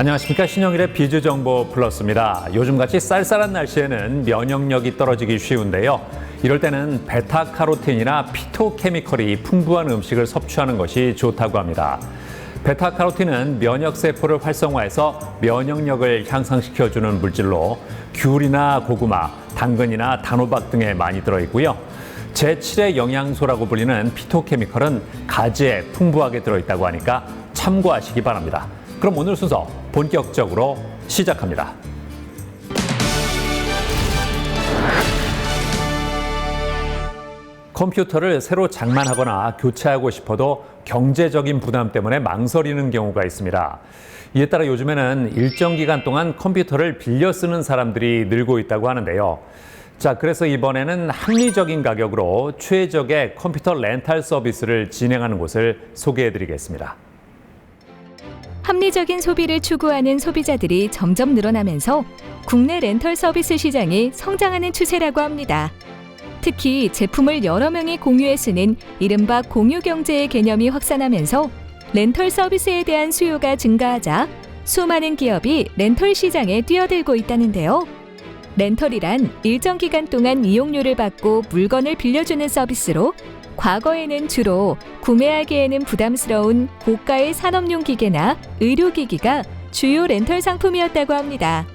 안녕하십니까 신영일의 비즈 정보 플러스입니다. 요즘같이 쌀쌀한 날씨에는 면역력이 떨어지기 쉬운데요. 이럴 때는 베타카로틴이나 피토케미컬이 풍부한 음식을 섭취하는 것이 좋다고 합니다. 베타카로틴은 면역 세포를 활성화해서 면역력을 향상시켜 주는 물질로 귤이나 고구마, 당근이나 단호박 등에 많이 들어 있고요. 제7의 영양소라고 불리는 피토케미컬은 가지에 풍부하게 들어 있다고 하니까 참고하시기 바랍니다. 그럼 오늘 순서 본격적으로 시작합니다. 컴퓨터를 새로 장만하거나 교체하고 싶어도 경제적인 부담 때문에 망설이는 경우가 있습니다. 이에 따라 요즘에는 일정 기간 동안 컴퓨터를 빌려 쓰는 사람들이 늘고 있다고 하는데요. 자, 그래서 이번에는 합리적인 가격으로 최적의 컴퓨터 렌탈 서비스를 진행하는 곳을 소개해 드리겠습니다. 합리적인 소비를 추구하는 소비자들이 점점 늘어나면서 국내 렌털 서비스 시장이 성장하는 추세라고 합니다. 특히 제품을 여러 명이 공유해 쓰는 이른바 공유 경제의 개념이 확산하면서 렌털 서비스에 대한 수요가 증가하자 수많은 기업이 렌털 시장에 뛰어들고 있다는데요. 렌털이란 일정 기간 동안 이용료를 받고 물건을 빌려주는 서비스로 과거에는 주로 구매하기에는 부담스러운 고가의 산업용 기계나 의료기기가 주요 렌털 상품이었다고 합니다.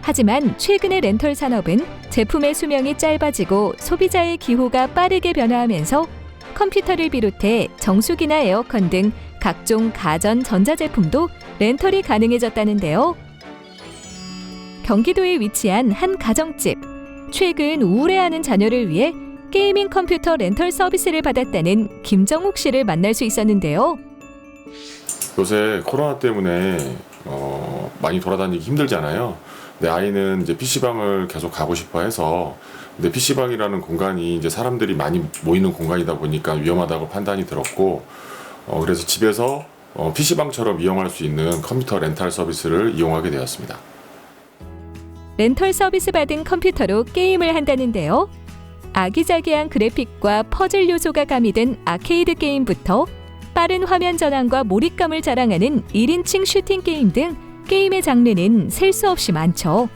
하지만 최근의 렌털 산업은 제품의 수명이 짧아지고 소비자의 기호가 빠르게 변화하면서 컴퓨터를 비롯해 정수기나 에어컨 등 각종 가전 전자제품도 렌털이 가능해졌다는데요. 경기도에 위치한 한 가정집. 최근 우울해하는 자녀를 위해 게이밍 컴퓨터 렌털 서비스를 받았다는 김정욱 씨를 만날 수 있었는데요. 요새 코로나 때문에 어, 많이 돌아다니기 힘들잖아요. 내 아이는 이제 PC방을 계속 가고 싶어 해서 근데 PC방이라는 공간이 이제 사람들이 많이 모이는 공간이다 보니까 위험하다고 판단이 들었고 어, 그래서 집에서 어, PC방처럼 이용할 수 있는 컴퓨터 렌탈 서비스를 이용하게 되었습니다. 렌털 서비스 받은 컴퓨터로 게임을 한다는데요. 아기자기한 그래픽과 퍼즐 요소가 가미된 아케이드 게임부터 빠른 화면 전환과 몰입감을 자랑하는 1인칭 슈팅 게임 등 게임의 장르는 셀 수 없이 많죠.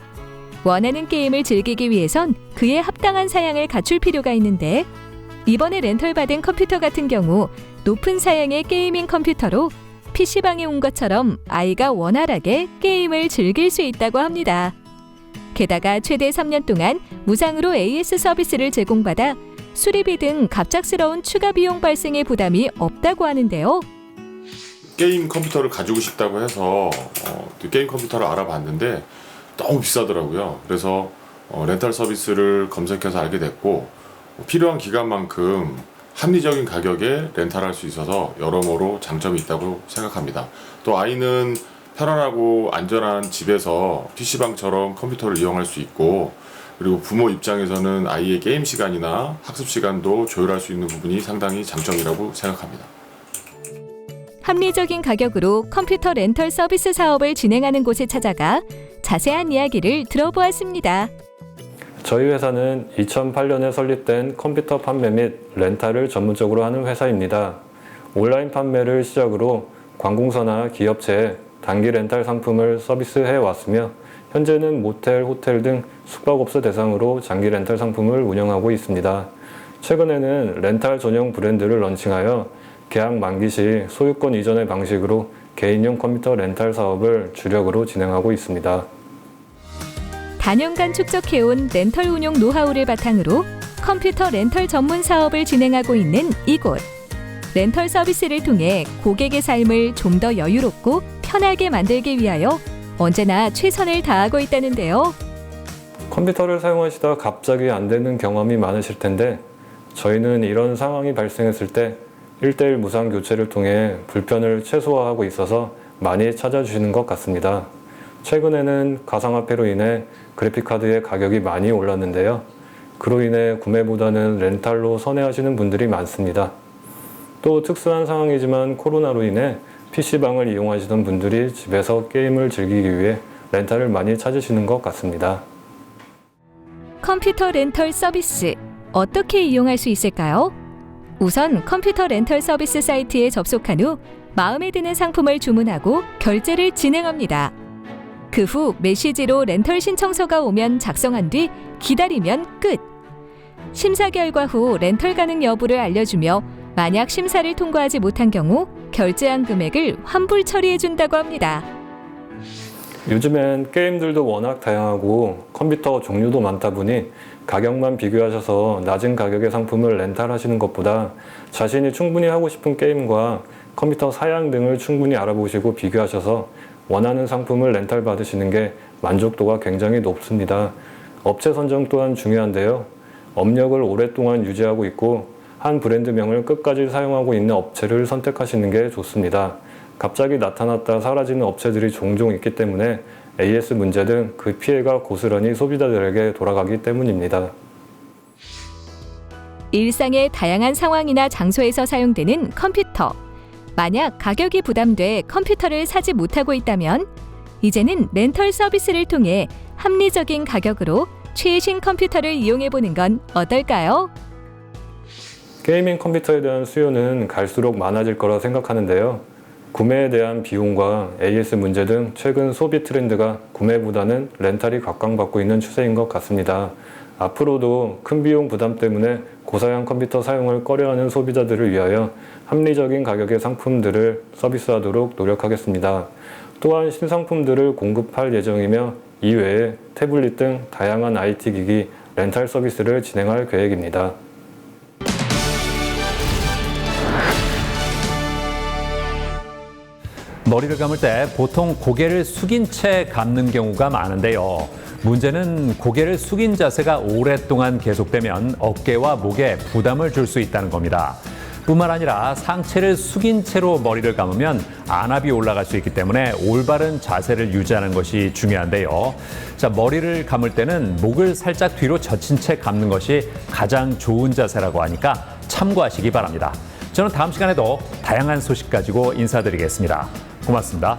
원하는 게임을 즐기기 위해선 그에 합당한 사양을 갖출 필요가 있는데 이번에 렌털 받은 컴퓨터 같은 경우 높은 사양의 게이밍 컴퓨터로 PC방에 온 것처럼 아이가 원활하게 게임을 즐길 수 있다고 합니다. 게다가 최대 3년 동안 무상으로 AS 서비스를 제공받아 수리비 등 갑작스러운 추가 비용 발생의 부담이 없다고 하는데요. 게임 컴퓨터를 가지고 싶다고 해서 어, 그 게임 컴퓨터를 알아봤는데 너무 비싸더라고요. 그래서 어, 렌탈 서비스를 검색해서 알게 됐고 필요한 기간만큼 합리적인 가격에 렌탈할 수 있어서 여러모로 장점이 있다고 생각합니다. 또 아이는 편안하고 안전한 집에서 PC방처럼 컴퓨터를 이용할 수 있고 그리고 부모 입장에서는 아이의 게임 시간이나 학습 시간도 조율할 수 있는 부분이 상당히 장점이라고 생각합니다. 합리적인 가격으로 컴퓨터 렌털 서비스 사업을 진행하는 곳에 찾아가 자세한 이야기를 들어보았습니다. 저희 회사는 2008년에 설립된 컴퓨터 판매 및 렌탈을 전문적으로 하는 회사입니다. 온라인 판매를 시작으로 관공서나 기업체에 단기 렌탈 상품을 서비스해 왔으며 현재는 모텔, 호텔 등 숙박업소 대상으로 장기 렌탈 상품을 운영하고 있습니다. 최근에는 렌탈 전용 브랜드를 런칭하여 계약 만기 시 소유권 이전의 방식으로 개인용 컴퓨터 렌탈 사업을 주력으로 진행하고 있습니다. 단연간 축적해온 렌털 운용 노하우를 바탕으로 컴퓨터 렌털 전문 사업을 진행하고 있는 이곳. 렌털 서비스를 통해 고객의 삶을 좀 더 여유롭고 편하게 만들기 위하여 언제나 최선을 다하고 있다는데요. 컴퓨터를 사용하시다 갑자기 안 되는 경험이 많으실 텐데 저희는 이런 상황이 발생했을 때 1대1 무상 교체를 통해 불편을 최소화하고 있어서 많이 찾아주시는 것 같습니다. 최근에는 가상화폐로 인해 그래픽카드의 가격이 많이 올랐는데요. 그로 인해 구매보다는 렌탈로 선회하시는 분들이 많습니다. 또 특수한 상황이지만 코로나로 인해 PC방을 이용하시던 분들이 집에서 게임을 즐기기 위해 렌탈을 많이 찾으시는 것 같습니다. 컴퓨터 렌털 서비스 어떻게 이용할 수 있을까요? 우선 컴퓨터 렌털 서비스 사이트에 접속한 후 마음에 드는 상품을 주문하고 결제를 진행합니다. 그 후 메시지로 렌털 신청서가 오면 작성한 뒤 기다리면 끝. 심사 결과 후 렌털 가능 여부를 알려주며 만약 심사를 통과하지 못한 경우 결제한 금액을 환불 처리해 준다고 합니다. 요즘엔 게임들도 워낙 다양하고 컴퓨터 종류도 많다 보니 가격만 비교하셔서 낮은 가격의 상품을 렌탈하시는 것보다 자신이 충분히 하고 싶은 게임과 컴퓨터 사양 등을 충분히 알아보시고 비교하셔서 원하는 상품을 렌탈 받으시는 게 만족도가 굉장히 높습니다. 업체 선정 또한 중요한데요. 업력을 오랫동안 유지하고 있고 한 브랜드명을 끝까지 사용하고 있는 업체를 선택하시는 게 좋습니다. 갑자기 나타났다 사라지는 업체들이 종종 있기 때문에 AS 문제 등 그 피해가 고스란히 소비자들에게 돌아가기 때문입니다. 일상의 다양한 상황이나 장소에서 사용되는 컴퓨터. 만약 가격이 부담돼 컴퓨터를 사지 못하고 있다면 이제는 렌털 서비스를 통해 합리적인 가격으로 최신 컴퓨터를 이용해 보는 건 어떨까요? 게이밍 컴퓨터에 대한 수요는 갈수록 많아질 거라 생각하는데요. 구매에 대한 비용과 AS 문제 등 최근 소비 트렌드가 구매보다는 렌탈이 각광받고 있는 추세인 것 같습니다. 앞으로도 큰 비용 부담 때문에 고사양 컴퓨터 사용을 꺼려하는 소비자들을 위하여 합리적인 가격의 상품들을 서비스하도록 노력하겠습니다. 또한 신상품들을 공급할 예정이며 이외에 태블릿 등 다양한 IT 기기 렌탈 서비스를 진행할 계획입니다. 머리를 감을 때 보통 고개를 숙인 채 감는 경우가 많은데요. 문제는 고개를 숙인 자세가 오랫동안 계속되면 어깨와 목에 부담을 줄 수 있다는 겁니다. 뿐만 아니라 상체를 숙인 채로 머리를 감으면 안압이 올라갈 수 있기 때문에 올바른 자세를 유지하는 것이 중요한데요. 자, 머리를 감을 때는 목을 살짝 뒤로 젖힌 채 감는 것이 가장 좋은 자세라고 하니까 참고하시기 바랍니다. 저는 다음 시간에도 다양한 소식 가지고 인사드리겠습니다. 고맙습니다.